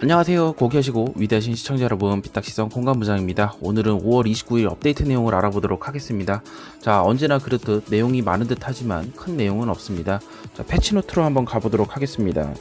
안녕하세요. 고귀하시고 위대하신 시청자 여러분, 비딱시성 공간부장입니다. 오늘은 5월 29일 업데이트 내용을 알아보도록 하겠습니다. 자, 언제나 그렇듯 내용이 많은 듯 하지만 큰 내용은 없습니다. 자, 패치노트로 한번 가보도록 하겠습니다.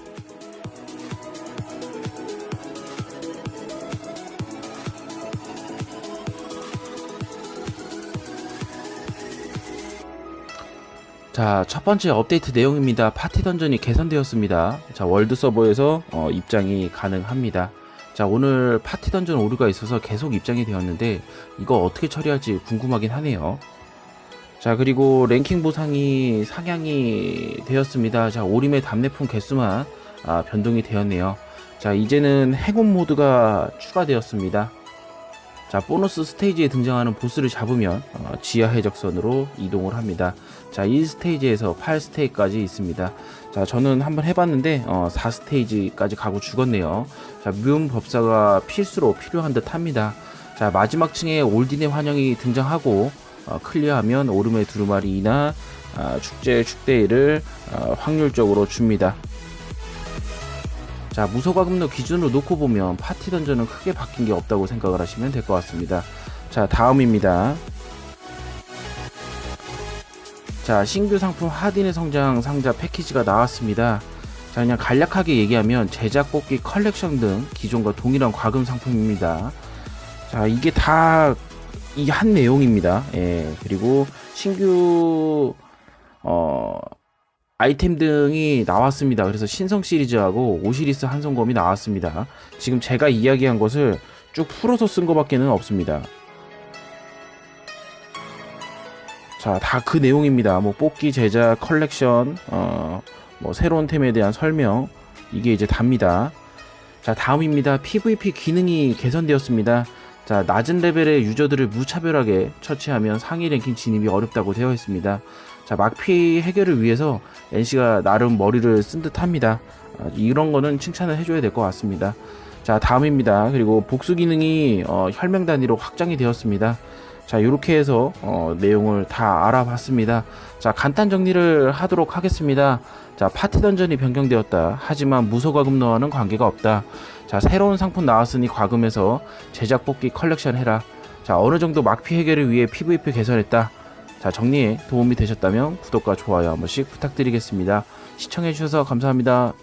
자, 첫 번째 업데이트 내용입니다. 파티 던전이 개선되었습니다. 자, 월드 서버에서 어, 입장이 가능합니다. 자, 오늘 파티 던전 오류가 있어서 계속 입장이 되었는데 이거 어떻게 처리할지 궁금하긴 하네요. 자, 그리고 랭킹 보상이 상향이 되었습니다. 자, 오림의 답례품 개수만 아, 변동이 되었네요. 자, 이제는 행운 모드가 추가되었습니다. 자, 보너스 스테이지에 등장하는 보스를 잡으면 어, 지하 해적선으로 이동을 합니다. 자, 1스테이지에서 8스테이지까지 있습니다. 자, 저는 한번 해봤는데 어, 4스테이지까지 가고 죽었네요. 자, 뮤음 법사가 필수로 필요한 듯 합니다. 자, 마지막 층에 올딘의 환영이 등장하고 어, 클리어하면 오름의 두루마리나 아, 축제 축대일을 어, 확률적으로 줍니다. 자, 무소과금로 기준으로 놓고 보면 파티 던전은 크게 바뀐 게 없다고 생각을 하시면 될 것 같습니다. 자, 다음입니다. 자, 신규 상품 하딘의 성장 상자 패키지가 나왔습니다. 자, 그냥 간략하게 얘기하면 제작 뽑기 컬렉션 등 기존과 동일한 과금 상품입니다. 자, 이게 다 이 한 내용입니다. 예, 그리고 신규 어 아이템 등이 나왔습니다. 그래서 신성 시리즈하고 오시리스 한성검이 나왔습니다. 지금 제가 이야기한 것을 쭉 풀어서 쓴 것밖에는 없습니다. 자, 다 그 내용입니다. 뭐 뽑기 제작 컬렉션, 어, 뭐 새로운 템에 대한 설명 이게 이제 답니다. 자, 다음입니다. PVP 기능이 개선되었습니다. 자, 낮은 레벨의 유저들을 무차별하게 처치하면 상위 랭킹 진입이 어렵다고 되어 있습니다. 자, 막피 해결을 위해서 NC가 나름 머리를 쓴 듯 합니다. 아, 이런 거는 칭찬을 해줘야 될 것 같습니다. 자, 다음입니다. 그리고 복수 기능이 어, 혈맹 단위로 확장이 되었습니다. 자, 이렇게 해서 어, 내용을 다 알아봤습니다. 자, 간단 정리를 하도록 하겠습니다. 자, 파티 던전이 변경되었다. 하지만 무소 과금러와는 관계가 없다. 자, 새로운 상품 나왔으니 과금해서 제작 뽑기 컬렉션 해라. 자, 어느 정도 막피 해결을 위해 PVP 개선했다. 자, 정리에 도움이 되셨다면 구독과 좋아요 한 번씩 부탁드리겠습니다. 시청해주셔서 감사합니다.